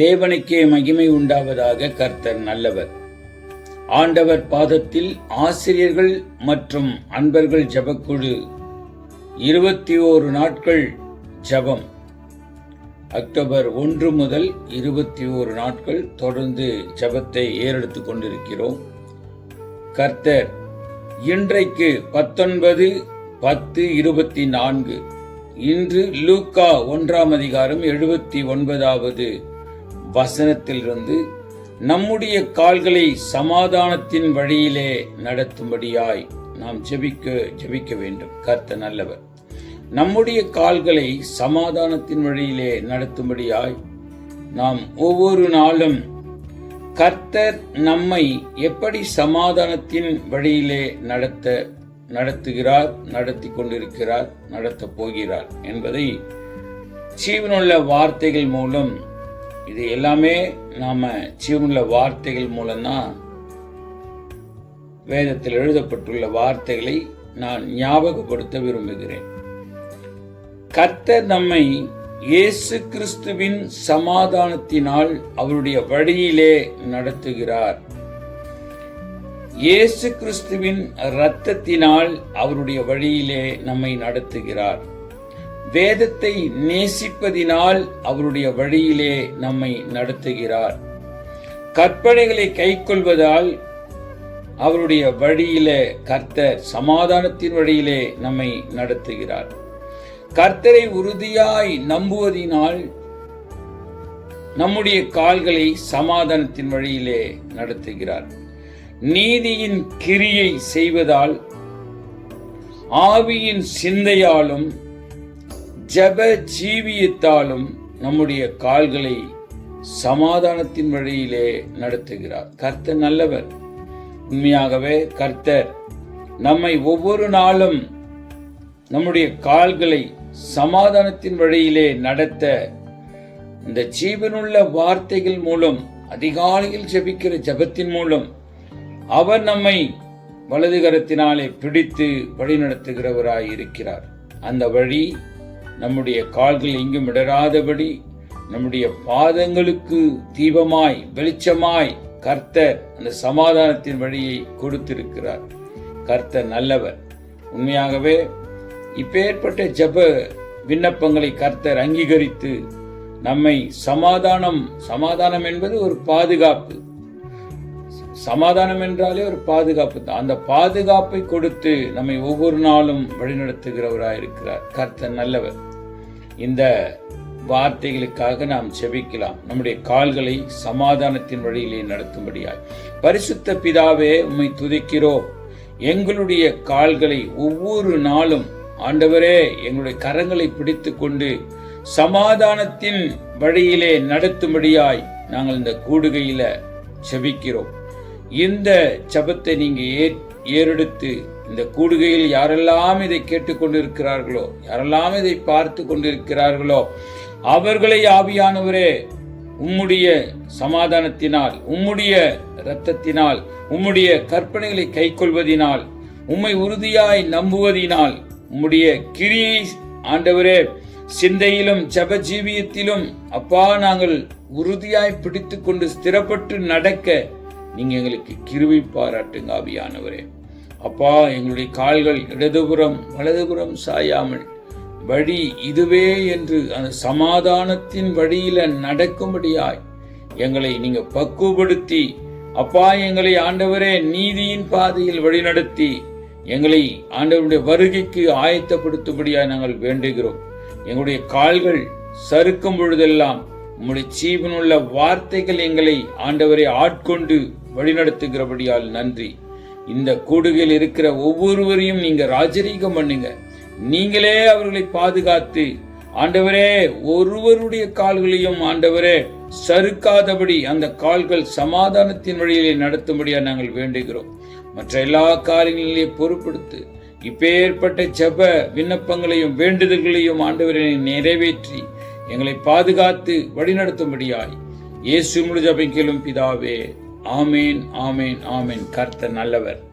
தேவனுக்கே மகிமை உண்டாவதாக கர்த்தர் நல்லவர். ஆண்டவர் பாதத்தில் ஆசிரியர்கள் மற்றும் அன்பர்கள் ஜெபக்குழு. இருபத்தி ஓரு நாட்கள் ஜெபம். அக்டோபர் ஒன்று முதல் இருபத்தி ஓரு நாட்கள் தொடர்ந்து ஜெபத்தை ஏறெடுத்து கொண்டிருக்கிறோம். கர்த்தர் இன்றைக்கு பத்தொன்பது பத்து இருபத்தி நான்கு. இன்று லூக்கா ஒன்றாம் அதிகாரம் எழுபத்தி ஒன்பதாவது வசனத்திலிருந்து நம்முடைய கால்களை சமாதானத்தின் வழியிலே நடத்தும்படியாய் நாம் ஜெபிக்க ஜெபிக்க வேண்டும். கர்த்தர் நல்லவர். நம்முடைய கால்களை சமாதானத்தின் வழியிலே நடத்தும்படியாய் நாம் ஒவ்வொரு நாளும் கர்த்தர் நம்மை எப்படி சமாதானத்தின் வழியிலே நடத்த நடத்துகிறார் நடத்தி கொண்டிருக்கிறார் நடத்தப் போகிறார் என்பதை ஜீவனுள்ள வார்த்தைகள் மூலம் இது எல்லாமே நாம ஜீவனில் வார்த்தைகள் மூலம்தான் வேதத்தில் எழுதப்பட்டுள்ள வார்த்தைகளை நான் ஞாபகப்படுத்த விரும்புகிறேன். கர்த்தர் நம்மை இயேசு கிறிஸ்துவின் சமாதானத்தினால் அவருடைய வழியிலே நடத்துகிறார். இயேசு கிறிஸ்துவின் இரத்தத்தினால் அவருடைய வழியிலே நம்மை நடத்துகிறார். வேதத்தை நேசிப்பதினால் அவருடைய வழியிலே நம்மை நடத்துகிறார். கற்பனைகளை கைக்கொள்வதால் அவருடைய வழியிலே கர்த்தர் சமாதானத்தின் வழியிலே நம்மை நடத்துகிறார். கர்த்தரை உறுதியாய் நம்புவதினால் நம்முடைய கால்களை சமாதானத்தின் வழியிலே நடத்துகிறார். நீதியின் கிரியை செய்வதால் ஆவியின் சிந்தையாலும் ஜப ஜீவியத்தாலும் நம்முடைய கால்களை சமாதானத்தின் வழியிலே நடத்துகிறார். கர்த்தர் நல்லவர். உண்மையாகவே கர்த்தர் நம்மை ஒவ்வொரு நாளும் நம்முடைய கால்களை சமாதானத்தின் வழியிலே நடத்த இந்த ஜீவனுள்ள வார்த்தைகள் மூலம் அதிகாலையில் ஜெபிக்கிற ஜெபத்தின் மூலம் அவர் நம்மை வலது கரத்தினாலே பிடித்து வழிநடத்துகிறவராய் இருக்கிறார் அந்த வழி நம்முடைய கால்கள் எங்கும் இடராதபடி நம்முடைய பாதங்களுக்கு தீபமாய் வெளிச்சமாய் கர்த்தர் அந்த சமாதானத்தின் வழியை கொடுத்திருக்கிறார். கர்த்தர் நல்லவர். உண்மையாகவே இப்பேற்பட்ட ஜெப விண்ணப்பங்களை கர்த்தர் அங்கீகரித்து நம்மை சமாதானம் சமாதானம் என்பது ஒரு பாதுகாப்பு. சமாதானம் என்றாலே ஒரு பாதுகாப்பு தான். அந்த பாதுகாப்பை கொடுத்து நம்மை ஒவ்வொரு நாளும் வழிநடத்துகிறவராயிருக்கிறார். கர்த்தர் நல்லவர். இந்த வார்த்தைகளுக்காக நாம் செபிக்கலாம். நம்முடைய கால்களை சமாதானத்தின் வழியிலே நடத்தும்படியாய். பரிசுத்த பிதாவே உம்மை துதிக்கிறோம். எங்களுடைய கால்களை ஒவ்வொரு நாளும் ஆண்டவரே எங்களுடைய கரங்களை பிடித்து கொண்டு சமாதானத்தின் வழியிலே நடத்தும்படியாய் நாங்கள் இந்த கூடுகையில செபிக்கிறோம். இந்த ஜபத்தை நீங்க ஏ- ஏறெடுத்து இந்த கூடுகையில் யாரெல்லாம் இதை கேட்டுக்கொண்டிருக்கிறார்களோ யாரெல்லாம் இதை பார்த்து கொண்டிருக்கிறார்களோ அவர்களை ஆவியானவரே உம்முடைய சமாதானத்தினால் உம்முடைய இரத்தத்தினால் உம்முடைய கற்பனைகளை கைக்கொள்வதினால் உம்மை உறுதியாய் நம்புவதினால் உம்முடைய கிரியை ஆண்டவரே சிந்தையிலும் ஜப ஜீவியத்திலும் அப்பா நாங்கள் உறுதியாய் பிடித்துக்கொண்டு ஸ்திரப்பட்டு நடக்க நீங்க எங்களுக்கு கிருவி பாராட்டுங்க ஆவியானவரே. அப்பா எங்களுடைய கால்கள் இடதுபுறம் வலதுபுறம் சாயாமல். வழி இதுவே என்று அந்த சமாதானத்தின் வழியில நடக்கும்படியாய் எங்களை நீங்க பக்குவப்படுத்தி அப்பா எங்களை ஆண்டவரே நீதியின் பாதையில் வழிநடத்தி எங்களை ஆண்டவருடைய வருகைக்கு ஆயத்தப்படுத்தும்படியாய் நாங்கள் வேண்டுகிறோம். எங்களுடைய கால்கள் சறுக்கும் பொழுதெல்லாம் உம்முடைய ஜீவனுள்ள வார்த்தைகள் எங்களை ஆண்டவரை ஆட்கொண்டு வழிநடத்துகிறபடியால் நன்றி. இந்த கூடுகையில் இருக்கிற ஒவ்வொருவரையும் நீங்க ராஜரீகம் பண்ணுங்க. நீங்களே அவர்களை பாதுகாத்து ஆண்டவரே ஒருவருடைய கால்களையும் ஆண்டவரே சறுக்காதபடி அந்த கால்கள் சமாதானத்தின் வழியிலே நடத்தும்படியா நாங்கள் வேண்டுகிறோம். மற்ற எல்லா காரியங்களிலே பொறுப்படுத்து இப்பேற்பட்ட செப விண்ணப்பங்களையும் வேண்டுதல்களையும் ஆண்டவரை நிறைவேற்றி எங்களை பாதுகாத்து வழிநடத்தும்படியாய் இயேசு முழு ஜபிக்கலும் பிதாவே. ஆமேன் ஆமேன் ஆமேன். கர்த்தர் நல்லவர்.